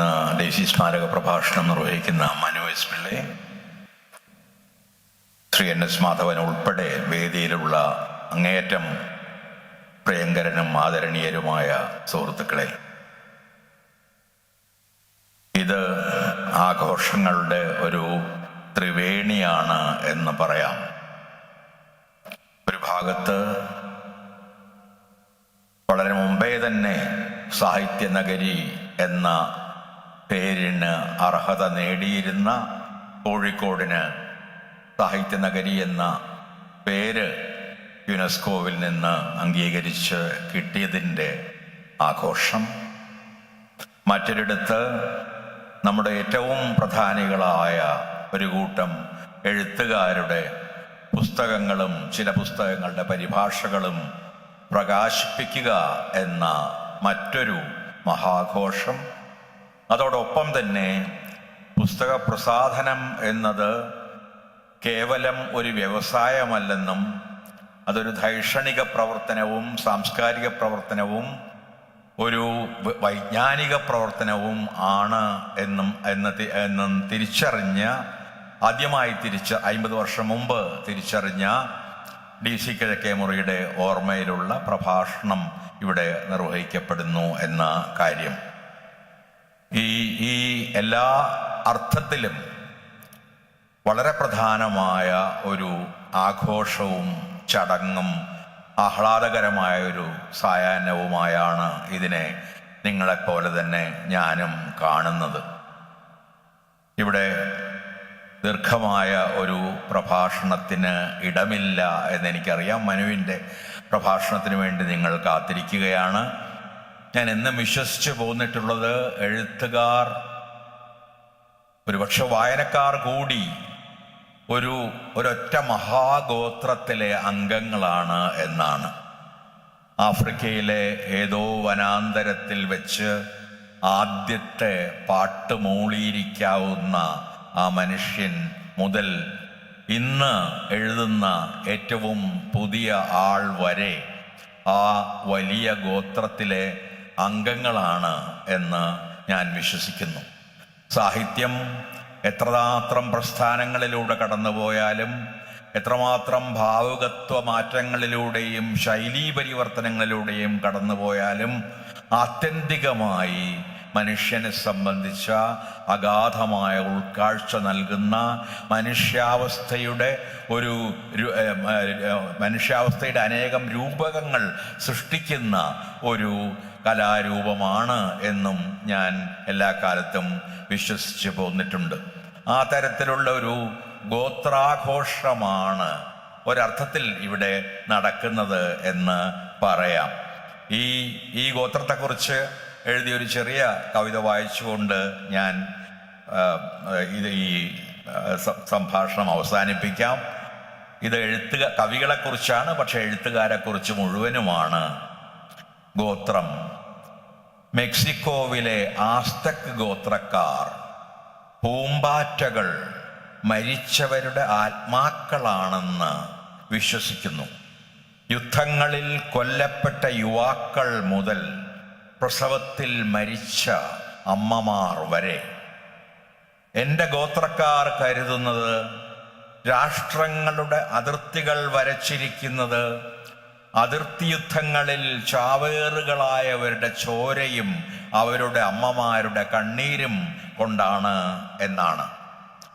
ഇന്ന് ദേശീയ സ്മാരക പ്രഭാഷണം നിർവഹിക്കുന്ന Manu S Pillai. Shri N S Madhavan ഉൾപ്പെടെ വേദിയിലുള്ള അങ്ങേയറ്റം പ്രിയങ്കരനും ആദരണീയരുമായ സുഹൃത്തുക്കളെ. ഇത് ആഘോഷങ്ങളുടെ ഒരു ത്രിവേണിയാണ് എന്ന് പറയാം. ഒരു ഭാഗത്ത് വളരെ മുമ്പേ തന്നെ സാഹിത്യനഗരി എന്ന പേരിന് അർഹത നേടിയിരുന്ന കോഴിക്കോടിന് സാഹിത്യ നഗരി എന്ന പേര് യുനെസ്കോവിൽ നിന്ന് അംഗീകരിച്ച് കിട്ടിയതിന്റെ ആഘോഷം. മറ്റൊരിടത്ത് നമ്മുടെ ഏറ്റവും പ്രധാനികളായ ഒരു കൂട്ടം എഴുത്തുകാരുടെ പുസ്തകങ്ങളും ചില പുസ്തകങ്ങളുടെ പരിഭാഷകളും പ്രകാശിപ്പിക്കുക എന്ന മറ്റൊരു മഹാഘോഷം. അതോടൊപ്പം തന്നെ പുസ്തക പ്രസാധനം എന്നത് കേവലം ഒരു വ്യവസായമല്ലെന്നും അതൊരു ധൈഷണിക പ്രവർത്തനവും സാംസ്കാരിക പ്രവർത്തനവും ഒരു വൈജ്ഞാനിക പ്രവർത്തനവും ആണ് എന്നും എന്ന് എന്നും തിരിച്ചറിഞ്ഞ ആദ്യമായി തിരിച്ച് അയിമ്പത് വർഷം മുമ്പ് തിരിച്ചറിഞ്ഞ ഡി സി കിഴക്കേ മുറിയുടെ ഓർമ്മയിലുള്ള പ്രഭാഷണം ഇവിടെ നിർവഹിക്കപ്പെടുന്നു എന്ന കാര്യം. ഈ ഈ എല്ലാ അർത്ഥത്തിലും വളരെ പ്രധാനമായ ഒരു ആഘോഷവും ചടങ്ങും ആഹ്ലാദകരമായ ഒരു സായാഹ്നവുമായാണ് ഇതിനെ നിങ്ങളെപ്പോലെ തന്നെ ഞാനും കാണുന്നത്. ഇവിടെ ദീർഘമായ ഒരു പ്രഭാഷണത്തിന് ഇടമില്ല എന്നെനിക്കറിയാം. മനുവിന്റെ പ്രഭാഷണത്തിന് വേണ്ടി നിങ്ങൾ കാത്തിരിക്കുകയാണ്. ഞാൻ എന്നും വിശ്വസിച്ച് പോന്നിട്ടുള്ളത് എഴുത്തുകാർ ഒരുപക്ഷെ വായനക്കാർ കൂടി ഒരു ഒരൊറ്റ മഹാഗോത്രത്തിലെ അംഗങ്ങളാണ് എന്നാണ്. ആഫ്രിക്കയിലെ ഏതോ വനാന്തരത്തിൽ വെച്ച് ആദ്യത്തെ പാട്ട് മൂളിയിരിക്കാവുന്ന ആ മനുഷ്യൻ മുതൽ ഇന്ന് എഴുതുന്ന ഏറ്റവും പുതിയ ആൾ വരെ ആ വലിയ ഗോത്രത്തിലെ അംഗങ്ങളാണ് എന്ന് ഞാൻ വിശ്വസിക്കുന്നു. സാഹിത്യം എത്രമാത്രം പ്രസ്ഥാനങ്ങളിലൂടെ കടന്നുപോയാലും എത്രമാത്രം ഭാവുകത്വ മാറ്റങ്ങളിലൂടെയും ശൈലീ പരിവർത്തനങ്ങളിലൂടെയും കടന്നുപോയാലും ആത്യന്തികമായി മനുഷ്യനെ സംബന്ധിച്ച അഗാധമായ ഉൾക്കാഴ്ച നൽകുന്ന മനുഷ്യാവസ്ഥയുടെ ഒരു മനുഷ്യാവസ്ഥയുടെ അനേകം രൂപകങ്ങൾ സൃഷ്ടിക്കുന്ന ഒരു കലാരൂപമാണ് എന്നും ഞാൻ എല്ലാ കാലത്തും വിശ്വസിച്ച് പോന്നിട്ടുണ്ട്. ആ തരത്തിലുള്ള ഒരു ഗോത്രാഘോഷമാണ് ഒരർത്ഥത്തിൽ ഇവിടെ നടക്കുന്നത് എന്ന് പറയാം. ഈ ഈ ഗോത്രത്തെക്കുറിച്ച് എഴുതിയ ഒരു ചെറിയ കവിത വായിച്ചുകൊണ്ട് ഞാൻ ഇത് ഈ സംഭാഷണം അവസാനിപ്പിക്കാം. ഇത് എഴുത്ത് കവികളെക്കുറിച്ചാണ് പക്ഷെ എഴുത്തുകാരെക്കുറിച്ച് മുഴുവനുമാണ് ഗോത്രം. മെക്സിക്കോവിലെ ആസ്തക് ഗോത്രക്കാർ പൂമ്പാറ്റകൾ മരിച്ചവരുടെ ആത്മാക്കളാണെന്ന് വിശ്വസിക്കുന്നു. യുദ്ധങ്ങളിൽ കൊല്ലപ്പെട്ട യുവാക്കൾ മുതൽ പ്രസവത്തിൽ മരിച്ച അമ്മമാർ വരെ. എന്റെ ഗോത്രക്കാർ കരുതുന്നത് രാഷ്ട്രങ്ങളുടെ അതിർത്തികൾ വരച്ചിരിക്കുന്നത് അതിർത്തി യുദ്ധങ്ങളിൽ ചാവേറുകളായവരുടെ ചോരയും അവരുടെ അമ്മമാരുടെ കണ്ണീരും കൊണ്ടാണ് എന്നാണ്.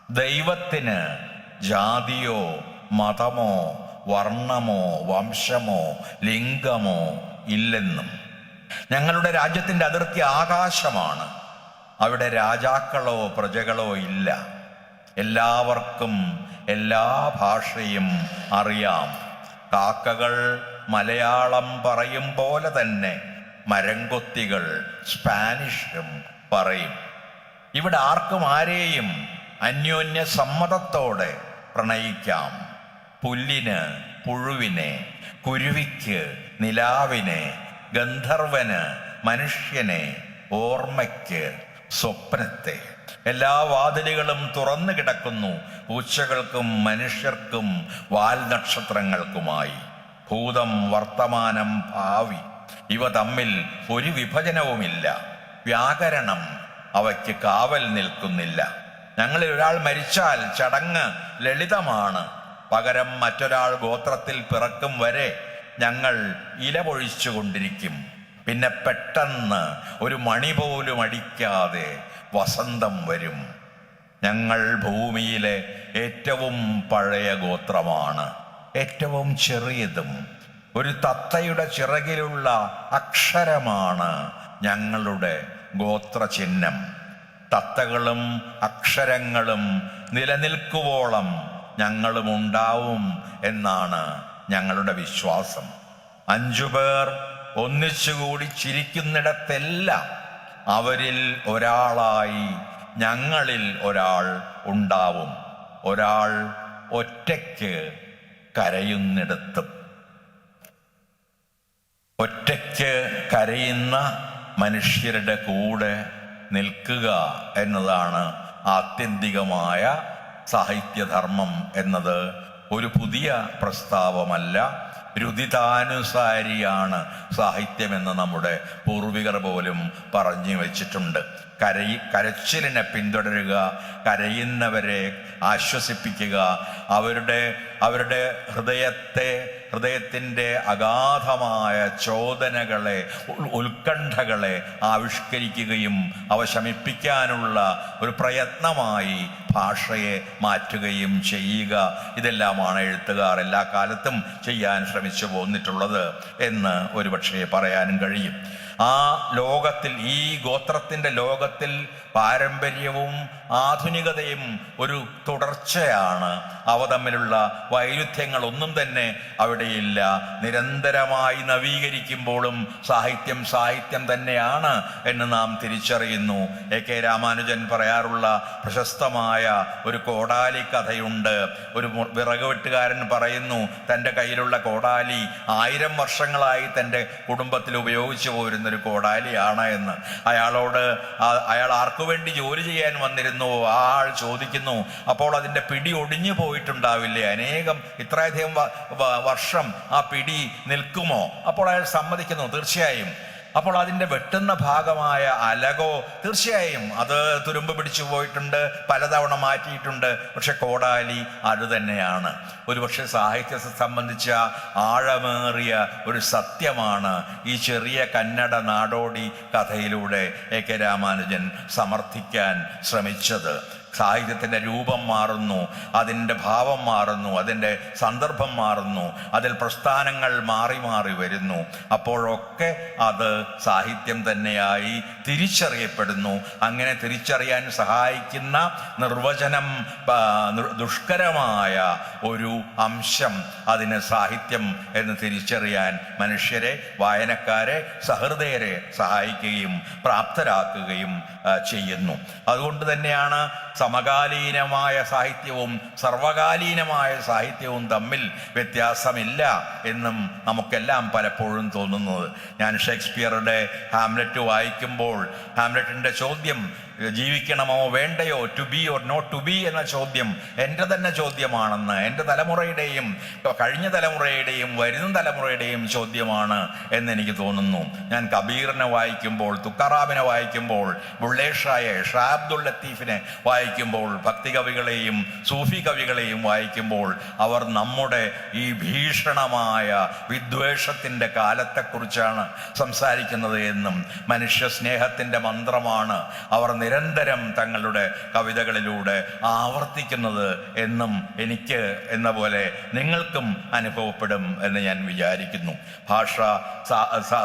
ദൈവത്തിന് ജാതിയോ മതമോ വർണമോ വംശമോ ലിംഗമോ ഇല്ലെന്നും. ഞങ്ങളുടെ രാജ്യത്തിന്റെ അതിർത്തി ആകാശമാണ്. അവിടെ രാജാക്കളോ പ്രജകളോ ഇല്ല. എല്ലാവർക്കും എല്ലാ ഭാഷയും അറിയാം. കാക്കകൾ മലയാളം പറയും പോലെ തന്നെ മരംകൊത്തികൾ സ്പാനിഷും പറയും. ഇവിടെ ആർക്കും ആരെയും അന്യോന്യ സമ്മതത്തോടെ പ്രണയിക്കാം. പുല്ലിന് പുഴുവിനെ കുരുവിക്ക് നിലാവിനെ ഗന്ധർവന് മനുഷ്യനെ ഓർമ്മയ്ക്ക് സ്വപ്നത്തെ. എല്ലാ വാതിലുകളും തുറന്നു കിടക്കുന്നു. പൂച്ചകൾക്കും മനുഷ്യർക്കും വാൽ നക്ഷത്രങ്ങൾക്കുമായി. ഭൂതം വർത്തമാനം ഭാവി. ഇവ തമ്മിൽ ഒരു വിഭജനവുമില്ല. വ്യാകരണം അവയ്ക്ക് കാവൽ നിൽക്കുന്നില്ല. ഞങ്ങളിൽ ഒരാൾ മരിച്ചാൽ ചടങ്ങ് ലളിതമാണ്. പകരം മറ്റൊരാൾ ഗോത്രത്തിൽ പിറക്കും വരെ ഞങ്ങൾ ഇല പൊഴിച്ചുകൊണ്ടിരിക്കും പിന്നെ പെട്ടെന്ന് ഒരു മണി പോലും അടിക്കാതെ വസന്തം വരും. ഞങ്ങൾ ഭൂമിയിലെ ഏറ്റവും പഴയ ഗോത്രമാണ്. ഏറ്റവും ചെറിയതും ഒരു തത്തയുടെ ചിറകിലുള്ള അക്ഷരമാണ് ഞങ്ങളുടെ ഗോത്രചിഹ്നം. തത്തകളും അക്ഷരങ്ങളും നിലനിൽക്കുവോളം ഞങ്ങളും ഉണ്ടാവും എന്നാണ് ഞങ്ങളുടെ വിശ്വാസം. അഞ്ചു പേർ ഒന്നിച്ചുകൂടി ചിരിക്കുന്നിടത്തെല്ലാം അവരിൽ ഒരാളായി ഞങ്ങളിൽ ഒരാൾ ഉണ്ടാവും. ഒരാൾ ഒറ്റയ്ക്ക് കരയുന്നിടത്തും. ഒറ്റയ്ക്ക് കരയുന്ന മനുഷ്യരുടെ കൂടെ നിൽക്കുക എന്നതാണ് ആത്യന്തികമായ സാഹിത്യധർമ്മം എന്നത് ഒരു പുതിയ പ്രസ്താവമല്ല. രുദിതാനുസാരിയാണ് സാഹിത്യമെന്ന് നമ്മുടെ പൂർവികർ പോലും പറഞ്ഞു വെച്ചിട്ടുണ്ട്. കരയി കരച്ചിലിനെ പിന്തുടരുക കരയുന്നവരെ ആശ്വസിപ്പിക്കുക അവരുടെ അവരുടെ ഹൃദയത്തെ ഹൃദയത്തിന്റെ അഗാധമായ ചോദനകളെ ഉത്കണ്ഠകളെ ആവിഷ്കരിക്കുകയും അവ ശമിപ്പിക്കാനുള്ള ഒരു പ്രയത്നമായി ഭാഷയെ മാറ്റുകയും ചെയ്യുക. ഇതെല്ലാമാണ് എഴുത്തുകാർ എല്ലാ കാലത്തും ചെയ്യാൻ ശ്രമിച്ചു പോന്നിട്ടുള്ളത് എന്ന് ഒരുപക്ഷെ പറയാനും കഴിയും. ആ ലോകത്തിൽ ഈ ഗോത്രത്തിന്റെ ലോകത്തിൽ പാരമ്പര്യവും ആധുനികതയും ഒരു തുടർച്ചയാണ്. അവ തമ്മിലുള്ള വൈരുദ്ധ്യങ്ങളൊന്നും തന്നെ അവിടെയില്ല. നിരന്തരമായി നവീകരിക്കുമ്പോഴും സാഹിത്യം സാഹിത്യം തന്നെയാണ് എന്ന് നാം തിരിച്ചറിയുന്നു. എ കെ രാമാനുജൻ പറയാറുള്ള പ്രശസ്തമായ ഒരു കോടാലി കഥയുണ്ട്. ഒരു വിറക് വെട്ടുകാരൻ പറയുന്നു തന്റെ കയ്യിലുള്ള കോടാലി ആയിരം വർഷങ്ങളായി തന്റെ കുടുംബത്തിൽ ഉപയോഗിച്ചു പോരുന്ന. ഒരു കോടാലിയാണ് എന്ന്. അയാളോട് അയാൾ ആർക്കു വേണ്ടി ജോലി ചെയ്യാൻ വന്നിരുന്നു? ആ ആൾ ചോദിക്കുന്നു അപ്പോൾ അതിന്റെ പിടി ഒടിഞ്ഞു പോയിട്ടുണ്ടാവില്ലേ? അനേകം ഇത്രയധികം വർഷം ആ പിടി നിൽക്കുമോ? അപ്പോൾ അയാൾ സമ്മതിക്കുന്നു തീർച്ചയായും. അപ്പോൾ അതിന്റെ വെട്ടുന്ന ഭാഗമായ അലകോ തീർച്ചയായും അത് തുരുമ്പ് പിടിച്ചു പോയിട്ടുണ്ട് പലതവണ മാറ്റിയിട്ടുണ്ട്. പക്ഷെ കോടാലി അത് തന്നെയാണ്. ഒരുപക്ഷെ സാഹിത്യത്തെ സംബന്ധിച്ച ആഴമേറിയ ഒരു സത്യമാണ് ഈ ചെറിയ കന്നഡ നാടോടി കഥയിലൂടെ എ കെ രാമാനുജൻ സമർത്ഥിക്കാൻ ശ്രമിച്ചത്. സാഹിത്യത്തിന്റെ രൂപം മാറുന്നു അതിന്റെ ഭാവം മാറുന്നു അതിന്റെ സന്ദർഭം മാറുന്നു അതിൽ പ്രസ്ഥാനങ്ങൾ മാറി മാറി വരുന്നു. അപ്പോഴൊക്കെ അത് സാഹിത്യം തന്നെയായി തിരിച്ചറിയപ്പെടുന്നു. അങ്ങനെ തിരിച്ചറിയാൻ സഹായിക്കുന്ന നിർവചനം ദുഷ്കരമായ ഒരു അംശം അതിന് സാഹിത്യം എന്ന് തിരിച്ചറിയാൻ മനുഷ്യരെ വായനക്കാരെ സഹൃദയരെ സഹായിക്കുകയും പ്രാപ്തരാക്കുകയും ചെയ്യുന്നു. അതുകൊണ്ട് തന്നെയാണ് സമകാലീനമായ സാഹിത്യവും സർവകാലീനമായ സാഹിത്യവും തമ്മിൽ വ്യത്യാസമില്ല എന്നും നമുക്കെല്ലാം പലപ്പോഴും തോന്നുന്നത്. ഞാൻ ഷേക്സ്പിയറുടെ ഹാംലെറ്റ് വായിക്കുമ്പോൾ ഹാംലെറ്റിന്റെ ചോദ്യം ജീവിക്കണമോ വേണ്ടയോ to be or not to be എന്ന ചോദ്യം എന്റെ തന്നെ ചോദ്യമാണെന്ന് എന്റെ തലമുറയുടെയും കഴിഞ്ഞ തലമുറയുടെയും വരുന്ന തലമുറയുടെയും ചോദ്യമാണ് എന്ന് എനിക്ക് തോന്നുന്നു. ഞാൻ കബീറിനെ വായിക്കുമ്പോൾ തുക്കറാബിനെ വായിക്കുമ്പോൾ ബുള്ളേഷായെ ഷാബ്ദുൾ ലത്തീഫിനെ വായിക്കുമ്പോൾ ഭക്തി കവികളെയും സൂഫി കവികളെയും വായിക്കുമ്പോൾ അവർ നമ്മുടെ ഈ ഭീഷണമായ വിദ്വേഷത്തിന്റെ കാലത്തെക്കുറിച്ചാണ് സംസാരിക്കുന്നത് എന്നും മനുഷ്യ സ്നേഹത്തിന്റെ മന്ത്രമാണ് അവർ നിരന്തരം തങ്ങളുടെ കവിതകളിലൂടെ ആവർത്തിക്കുന്നത് എന്നും എനിക്ക് എന്ന പോലെ നിങ്ങൾക്കും അനുഭവപ്പെടും എന്ന് ഞാൻ വിചാരിക്കുന്നു. ഭാഷ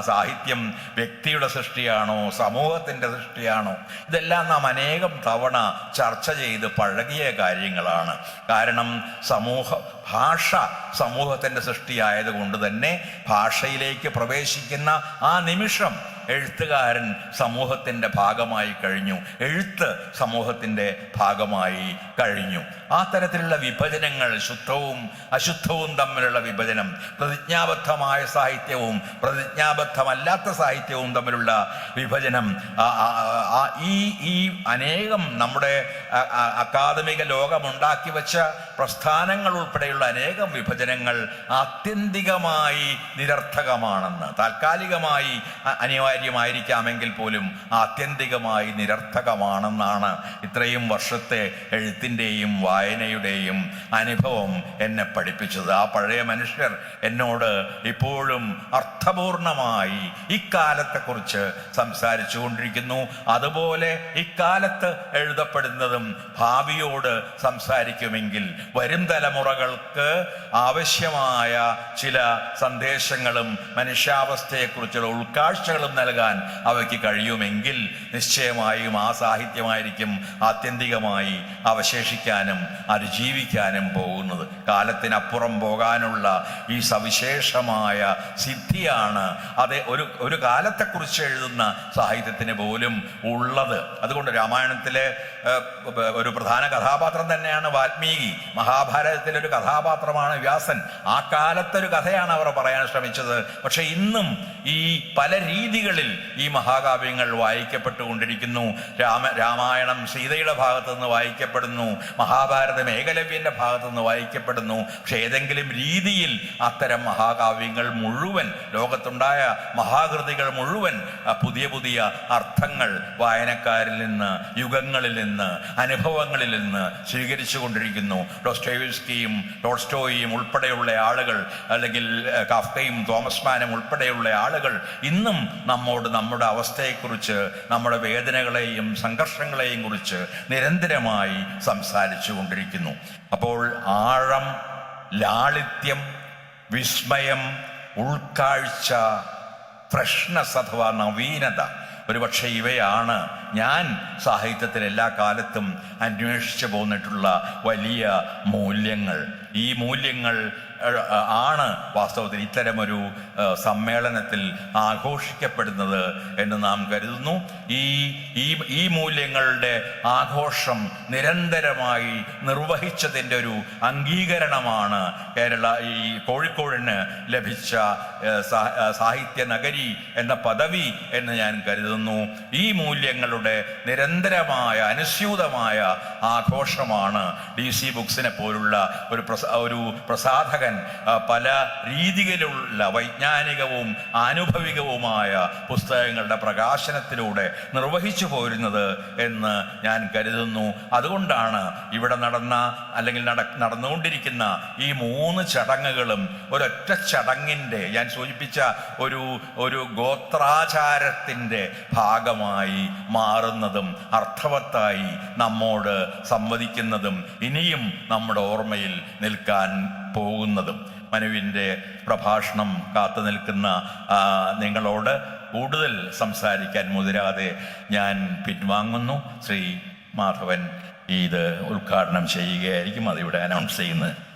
സാഹിത്യം വ്യക്തിയുടെ സൃഷ്ടിയാണോ സമൂഹത്തിന്റെ സൃഷ്ടിയാണോ? ഇതെല്ലാം നാം അനേകം തവണ ചർച്ച ചെയ്ത് പഴകിയ കാര്യങ്ങളാണ്. കാരണം സമൂഹ ഭാഷ സമൂഹത്തിന്റെ സൃഷ്ടിയായതുകൊണ്ട് തന്നെ ഭാഷയിലേക്ക് പ്രവേശിക്കുന്ന ആ നിമിഷം എഴുത്തുകാരൻ സമൂഹത്തിന്റെ ഭാഗമായി കഴിഞ്ഞു. എഴുത്ത് സമൂഹത്തിന്റെ ഭാഗമായി കഴിഞ്ഞു. ആ തരത്തിലുള്ള വിഭജനങ്ങൾ ശുദ്ധവും അശുദ്ധവും തമ്മിലുള്ള വിഭജനം പ്രതിജ്ഞാബദ്ധമായ സാഹിത്യവും പ്രതിജ്ഞാബദ്ധമല്ലാത്ത സാഹിത്യവും തമ്മിലുള്ള വിഭജനം ഈ ഈ അനേകം നമ്മുടെ അക്കാദമിക ലോകമുണ്ടാക്കി വെച്ച പ്രസ്ഥാനങ്ങൾ ഉൾപ്പെടെയുള്ള അനേകം വിഭജനങ്ങൾ ആത്യന്തികമായി നിരർത്ഥകമാണെന്ന് താൽക്കാലികമായി അ- അനിവാര്യമായിരിക്കാമെങ്കിൽ പോലും ആത്യന്തികമായി നിരർത്ഥകമാണെന്നാണ് ഇത്രയും വർഷത്തെ എഴുത്തിന്റെയും വായനയുടെയും അനുഭവം എന്നെ പഠിപ്പിച്ചത് ആ പഴയ മനുഷ്യർ എന്നോട് ഇപ്പോഴും അർത്ഥപൂർണമായി ഇക്കാലത്തെക്കുറിച്ച് സംസാരിച്ചു കൊണ്ടിരിക്കുന്നു അതുപോലെ ഇക്കാലത്ത് എഴുതപ്പെടുന്നതും ഭാവിയോട് സംസാരിക്കുമെങ്കിൽ വരും തലമുറകൾക്ക് ആവശ്യമായ ചില സന്ദേശങ്ങളും മനുഷ്യാവസ്ഥയെക്കുറിച്ചുള്ള ഉൾക്കാഴ്ചകളും നൽകാൻ അവയ്ക്ക് കഴിയുമെങ്കിൽ നിശ്ചയമായും ആ സാഹിത്യമായിരിക്കും ആത്യന്തികമായി അവശേഷിക്കാനും അതിജീവിക്കാനും പോകുന്നത്. കാലത്തിനപ്പുറം പോകാനുള്ള ഈ സവിശേഷമായ സിദ്ധിയാണ് അത് ഒരു ഒരു കാലത്തെക്കുറിച്ച് എഴുതുന്ന സാഹിത്യത്തിന് പോലും ഉള്ളത്. അതുകൊണ്ട് രാമായണത്തിലെ ഒരു പ്രധാന കഥാപാത്രം തന്നെയാണ് വാൽമീകി. മഹാഭാരതത്തിലെ ഒരു കഥാപാത്രമാണ് വ്യാസൻ. ആ കാലത്തെ ഒരു കഥയാണ് അവർ പറയാൻ ശ്രമിച്ചത്. പക്ഷെ ഇന്നും ഈ പല രീതികളിൽ ഈ മഹാകാവ്യങ്ങൾ വായിക്കപ്പെട്ടുകൊണ്ടിരിക്കുന്നു. രാമ രാമായണം സീതയുടെ ഭാഗത്തു നിന്ന് വായിക്കപ്പെടുന്നു. മഹാഭാരതം ഏകലവ്യന്റെ ഭാഗത്തു നിന്ന് വായിക്കപ്പെടുന്നു. പക്ഷെ ഏതെങ്കിലും രീതിയിൽ അത്തരം മഹാകാവ്യങ്ങൾ മുഴുവൻ ലോകത്തുണ്ടായ മഹാകൃതികൾ മുഴുവൻ പുതിയ പുതിയ അർത്ഥങ്ങൾ വായനക്കാരിൽ നിന്ന് യുഗങ്ങളിൽ നിന്ന് അനുഭവങ്ങളിൽ നിന്ന് സ്വീകരിച്ചു കൊണ്ടിരിക്കുന്നു ഡോസ്റ്റോയിസ്കിയും ടോൾസ്റ്റോയും ഉൾപ്പെടെയുള്ള ആളുകൾ അല്ലെങ്കിൽ കാഫ്കയും തോമസ് മാനും ഉൾപ്പെടെയുള്ള ആളുകൾ ഇന്നും നമ്മോട് നമ്മുടെ അവസ്ഥയെക്കുറിച്ച് നമ്മുടെ വേദനകളെയും സംഘർഷങ്ങളെയും കുറിച്ച് നിരന്തരമായി സംസാരിച്ചു കൊണ്ടിരിക്കുന്നു അപ്പോൾ ആഴം ലാളിത്യം വിസ്മയം ഉൾക്കാഴ്ച ഫ്രഷ്നസ് അഥവാ നവീനത ഒരുപക്ഷെ ഇവയാണ് ഞാൻ സാഹിത്യത്തിൽ എല്ലാ കാലത്തും അന്വേഷിച്ചു പോന്നിട്ടുള്ള വലിയ മൂല്യങ്ങൾ. ഈ മൂല്യങ്ങൾ ആണ് വാസ്തവത്തിൽ ഇത്തരമൊരു സമ്മേളനത്തിൽ ആഘോഷിക്കപ്പെടുന്നത് എന്ന് നാം കരുതുന്നു. ഈ ഈ മൂല്യങ്ങളുടെ ആഘോഷം നിരന്തരമായി നിർവഹിച്ചതിന്റെ ഒരു അംഗീകരണമാണ് കേരള ഈ കോഴിക്കോടിന് ലഭിച്ച സാഹിത്യ നഗരി എന്ന പദവി എന്ന് ഞാൻ കരുതുന്നു. ഈ മൂല്യങ്ങളുടെ നിരന്തരമായ അനുസ്യൂതമായ ആഘോഷമാണ് ഡി സി ബുക്സിനെ പോലുള്ള ഒരു പ്രസ ഒരു പ്രസാധകൻ പല രീതിയിലുള്ള വൈജ്ഞാനികവും ആനുഭവികവുമായ പുസ്തകങ്ങളുടെ പ്രകാശനത്തിലൂടെ നിർവഹിച്ചു പോരുന്നത് എന്ന് ഞാൻ കരുതുന്നു. അതുകൊണ്ടാണ് ഇവിടെ നടന്ന അല്ലെങ്കിൽ നട നടന്നുകൊണ്ടിരിക്കുന്ന ഈ മൂന്ന് ചടങ്ങുകളും ഒരൊറ്റ ചടങ്ങിന്റെ ഞാൻ സൂചിപ്പിച്ച ഒരു ഒരു ഗോത്രാചാരത്തിന്റെ ഭാഗമായി മാറുന്നതും അർത്ഥവത്തായി നമ്മോട് സംവദിക്കുന്നതും ഇനിയും നമ്മുടെ ഓർമ്മയിൽ നിൽക്കാൻ പോകുന്നതും. മനുവിന്റെ പ്രഭാഷണം കാത്തു നിൽക്കുന്ന നിങ്ങളോട് കൂടുതൽ സംസാരിക്കാൻ മുതിരാതെ ഞാൻ പിൻവാങ്ങുന്നു. ശ്രീ മാധവൻ ഇത് ഉദ്ഘാടനം ചെയ്യുകയായിരിക്കും. അതിവിടെ അനൗൺസ് ചെയ്യുന്നത്.